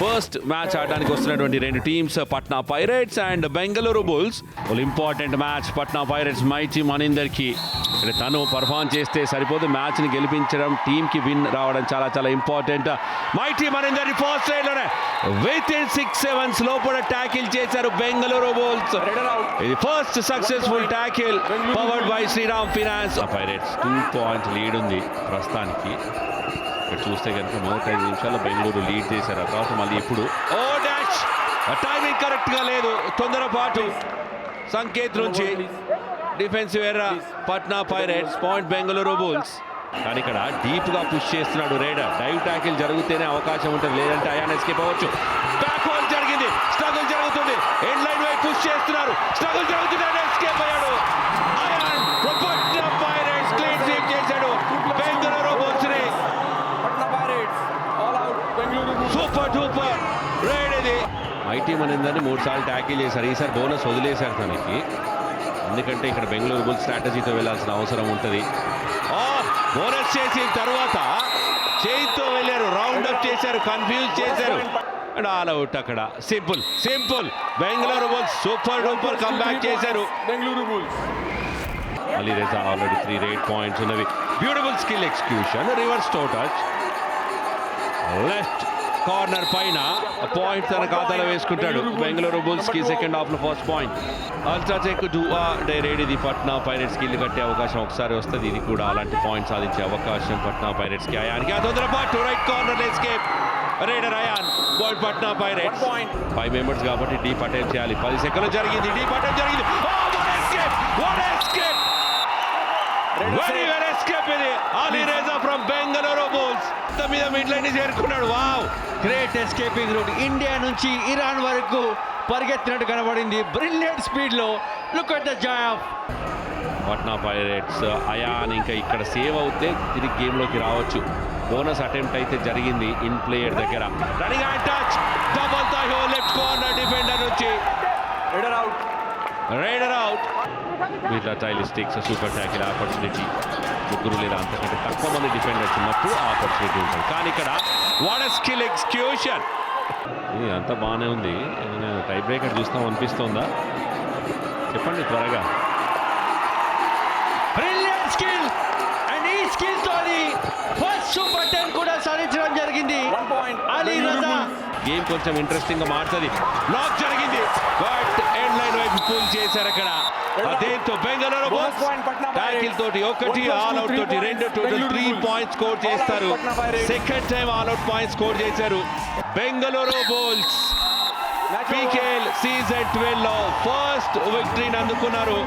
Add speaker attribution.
Speaker 1: First match ఆడడానికి వస్తున్నటువంటి రెండు teams Patna pirates and Bengaluru bulls. Important match Patna pirates మైచి మనిందర్కి ఇక్కడ తను పర్ఫామ్ చేస్తే సరిపోదు. మ్యాచ్ని గెలిపించడం టీంకి విన్ రావడం చాలా చాలా ఇంపార్టెంట్ మైటీ మనిందర్ ఫస్ట్ రైడ్లోనే విత్ ఇన్ సిక్స్ సెవెన్స్ లోపల ట్యాకిల్ చేశారు బెంగళూరు బుల్స్. ఇది first successful tackle powered by Shriram finance pirates two point lead ఉంది ప్రస్తుతానికి. చూస్తే కనుక మొదటి ఐదు నిమిషాల్లో బెంగళూరు లీడ్ చేశారు. ఆ తర్వాత మళ్ళీ ఇప్పుడు. ఓ డాష్! టైమింగ్ కరెక్ట్గా లేదు. తొందరపాటు సంకేత్ నుంచి డిఫెన్సివ్ ఎర్ర Patna pirates point Bengaluru bulls కానీ ఇక్కడ డీప్గా పుష్ చేస్తున్నాడు రేడర్ డైవ్ ట్యాకిల్ జరిగితేనే అవకాశం ఉంటుంది. లేదంటే అయాన్ ఎస్కేప్ అవ్వచ్చు. బ్యాక్ హోల్ జరిగింది. స్ట్రగుల్ జరుగుతుంది. ఎండ్ లైన్ వైపు పుష్ చేస్తున్నారు. స్ట్రగుల్ జరుగుతుంది. ఎస్కేప్ అయ్యాడు. సూపర్ డూపర్ రైడ్ ఇది. ఐటీ మనిందని మూడు సార్లు ట్యాకిల్ చేశారు. ఈసారి బోనస్ వదిలేశారు తనకి. ఎందుకంటే ఇక్కడ బెంగళూరు బుల్ స్ట్రాటజీతో వెళ్ళాల్సిన అవసరం ఉంటుంది. బోనస్ చేసిన తర్వాత చేయితో వెళ్ళారు. రౌండ్ అప్ చేశారు. కన్ఫ్యూజ్ చేశారు. అండ్ ఆల్ అవుట్ అక్కడ. Simple simple. Bengaluru bulls super duper comeback చేశారు.
Speaker 2: Bengaluru bulls.
Speaker 1: Ali Reza already three raid points ఉన్నవి. Beautiful skill execution. Reverse toe touch. Left corner పైన పాయింట్ తన ఖాతాలో వేసుకుంటాడు. బెంగళూరు బుల్స్కి సెకండ్ హాఫ్లో first point. Ultra check do or die raid ఇది పట్నా పైరెట్స్కి ఇల్లు కట్టే అవకాశం ఒకసారి వస్తుంది. ఇది కూడా అలాంటి పాయింట్ సాధించే అవకాశం పట్నా పైరెట్స్కి. అయాన్కి ఆ తొందరపాటు right corner escape raider Ayan ball Patna pirates.
Speaker 2: Point
Speaker 1: five members కాబట్టి డీప్ అటెంప్ట్ చేయాలి. పది సెకండ్లు జరిగింది. డీప్ అటెంప్ట్ జరిగింది. వెరీ వెరీ ఎస్కేప్ ఇది. Ali Reza from Bengaluru bulls మీద మిడ్ లైన్ చేరుకున్నాడు wow
Speaker 3: great escaping route India నుంచి ఇరాన్ వరకు పరిగెత్తినట్టు కనబడింది. బ్రిలియంట్ స్పీడ్లో. Look at the joy of
Speaker 1: Patna pirates Ayan ఇంకా ఇక్కడ సేవ్ అవుతే తిరిగి గేమ్లోకి రావచ్చు. బోనస్ అటెంప్ట్ అయితే జరిగింది ఇన్ ప్లేయర్ దగ్గర. Running and touch double left corner defender నుంచి.
Speaker 2: రైడర్ అవుట్
Speaker 1: రైడర్ అవుట్ ఇట్లా టైలిస్టిక్స్ సూపర్ ట్యాకిల్ ఆపర్చునిటీ ముగ్గురు లేదా అంతకంటే తక్కువ మంది డిఫెండర్స్ ఉన్నప్పుడు ఆపర్చునిటీ ఉంటుంది కానీ ఇక్కడ వాట్ స్కిల్ ఎక్స్క్యూషన్ అంతా బాగానే ఉంది. నేను టై బ్రేకర్ చూస్తాం అనిపిస్తోందా? చెప్పండి త్వరగా.
Speaker 3: స్కిల్ అండ్ ఈ స్కిల్ తోని ఫస్ట్ సూపర్ టెన్ కూడా సాధించడం జరిగింది. అలీ రజా
Speaker 1: గేమ్ కొంచెం ఇంట్రెస్టింగ్గా మారుతుంది. లాక్ జరిగింది. బట్ హెడ్ లైన్ వైపు పూల్ చేశారు అక్కడ. దీంతో బెంగళూరు ట్యాకిల్ తోటి ఒకటి ఆల్ అవుట్ తోటి రెండు టోటల్ త్రీ పాయింట్స్ స్కోర్ చేస్తారు second time all out points score చేశారు. బెంగళూరు బోల్స్ పీకేఎల్ సీజన్ ట్వెల్వ్లో ఫస్ట్ విక్టరీని అందుకున్నారు.